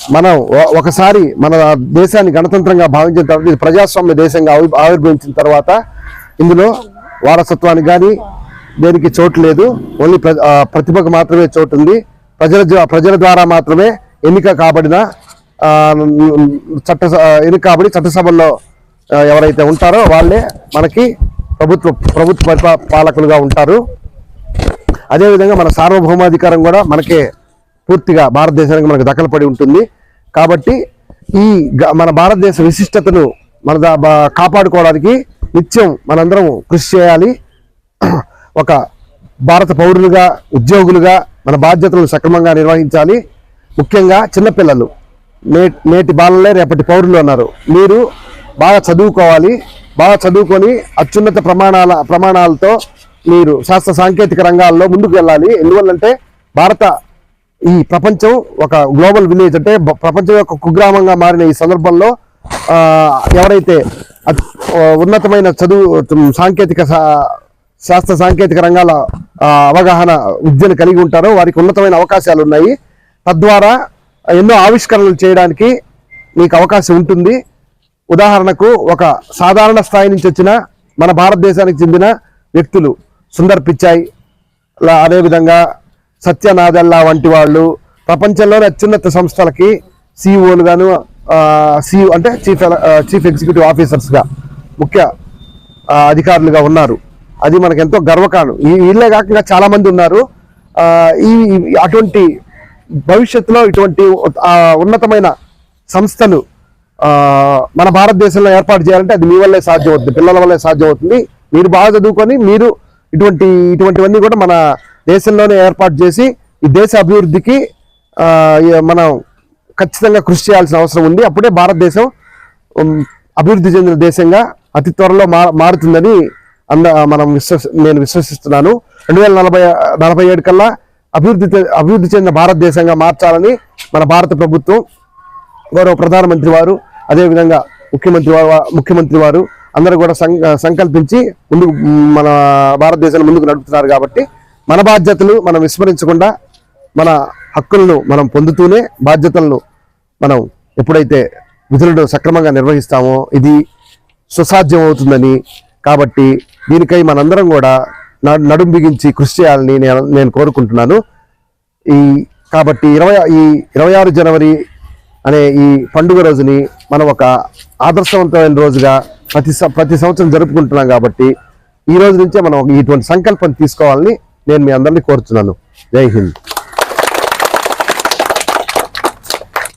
మనం ఒ- ఒకసారి మన దేశాన్ని గణతంత్రంగా భావించిన తర్వాత ఇది ప్రజాస్వామ్య దేశంగా ఆవిర్భవించిన తర్వాత ఇందులో వారసత్వానికి కానీ దేనికి చోటు లేదు. ఓన్లీ ప్ర ప్రతిభకు మాత్రమే చోటు ఉంది. ప్రజల ప్రజల ద్వారా మాత్రమే ఎన్నిక కాబడిన చట్ట ఎన్నిక కాబడి చట్టసభల్లో ఎవరైతే ఉంటారో వాళ్ళే మనకి ప్రభుత్వ ప్రభుత్వ పరిపా- పాలకులుగా ఉంటారు. అదేవిధంగా మన సార్వభౌమాధికారం కూడా మనకే పూర్తిగా భారతదేశానికి మనకు దఖలుపడి ఉంటుంది. కాబట్టి ఈ గ- మన భారతదేశ విశిష్టతను మన బా- కాపాడుకోవడానికి నిత్యం మనందరం కృషి చేయాలి. ఒక భారత పౌరులుగా ఉద్యోగులుగా మన బాధ్యతలను సక్రమంగా నిర్వహించాలి. ముఖ్యంగా చిన్నపిల్లలు. నే నేటి బాలలే రేపటి పౌరులు అన్నారు. మీరు బాగా చదువుకోవాలి. బాగా చదువుకొని అత్యున్నత ప్రమాణాల ప్రమాణాలతో మీరు శాస్త్ర సాంకేతిక రంగాల్లో ముందుకు వెళ్ళాలి. ఎందువల్లంటే భారత ఈ ప్రపంచం ఒక గ్లోబల్ విలేజ్ అంటే ప్రపంచం యొక్క కుగ్రామంగా మారిన ఈ సందర్భంలో ఎవరైతే ఉన్నతమైన చదువు సాంకేతిక శాస్త్ర సాంకేతిక రంగాల అవగాహన విద్యను కలిగి ఉంటారో వారికి ఉన్నతమైన అవకాశాలు ఉన్నాయి. తద్వారా ఎన్నో ఆవిష్కరణలు చేయడానికి మీకు అవకాశం ఉంటుంది. ఉదాహరణకు ఒక సాధారణ స్థాయి నుంచి వచ్చిన మన భారతదేశానికి చెందిన వ్యక్తులు సుందర్ పిచ్చాయి. అదేవిధంగా సత్యనాదల్లా వంటి వాళ్ళు ప్రపంచంలోని అత్యున్నత సంస్థలకి సిఇఓలు గాను సిఇఓ అంటే చీఫ్ చీఫ్ ఎగ్జిక్యూటివ్ ఆఫీసర్స్గా ముఖ్య అధికారులుగా ఉన్నారు. అది మనకు ఎంతో గర్వకారణం. ఈ వీళ్ళే కాకుండా చాలామంది ఉన్నారు. ఈ అటువంటి భవిష్యత్తులో ఇటువంటి ఉన్నతమైన సంస్థలు మన భారతదేశంలో ఏర్పాటు చేయాలంటే అది మీ వల్లే సాధ్యం అవుతుంది పిల్లల వల్లే సాధ్యం అవుతుంది మీరు బాగా చదువుకొని మీరు ఇటువంటి ఇటువంటివన్నీ కూడా మన దేశంలోనే ఏర్పాటు చేసి ఈ దేశ అభివృద్ధికి మనం ఖచ్చితంగా కృషి చేయాల్సిన అవసరం ఉంది. అప్పుడే భారతదేశం అభివృద్ధి చెందిన దేశంగా అతి త్వరలో మా మారుతుందని అంద మనం విశ్వసి నేను విశ్వసిస్తున్నాను. రెండు వేల నలభై నలభై ఏడు కల్లా అభివృద్ధి అభివృద్ధి చెందిన భారతదేశంగా మార్చాలని మన భారత ప్రభుత్వం గౌరవ ప్రధానమంత్రి వారు అదేవిధంగా ముఖ్యమంత్రి వారు ముఖ్యమంత్రి వారు అందరూ కూడా సంకల్పించి ముందుకు మన భారతదేశాన్ని ముందుకు నడుపుతున్నారు కాబట్టి మన బాధ్యతలు మనం విస్మరించకుండా మన హక్కులను మనం పొందుతూనే బాధ్యతలను మనం ఎప్పుడైతే విధులను సక్రమంగా నిర్వహిస్తామో ఇది సుసాధ్యం అవుతుందని కాబట్టి దీనికై మనందరం కూడా నడుం బిగించి కృషి చేయాలని నేను నేను కోరుకుంటున్నాను. ఈ కాబట్టి ఇరవై ఈ ఇరవై ఆరు జనవరి అనే ఈ పండుగ రోజుని మనం ఒక ఆదర్శవంతమైన రోజుగా ప్రతి స- ప్రతి సంవత్సరం జరుపుకుంటున్నాం కాబట్టి ఈ రోజు నుంచే మనం ఇటువంటి సంకల్పం తీసుకోవాలని నేను మీ అందరినీ కోరుతున్నాను. జై హింద్.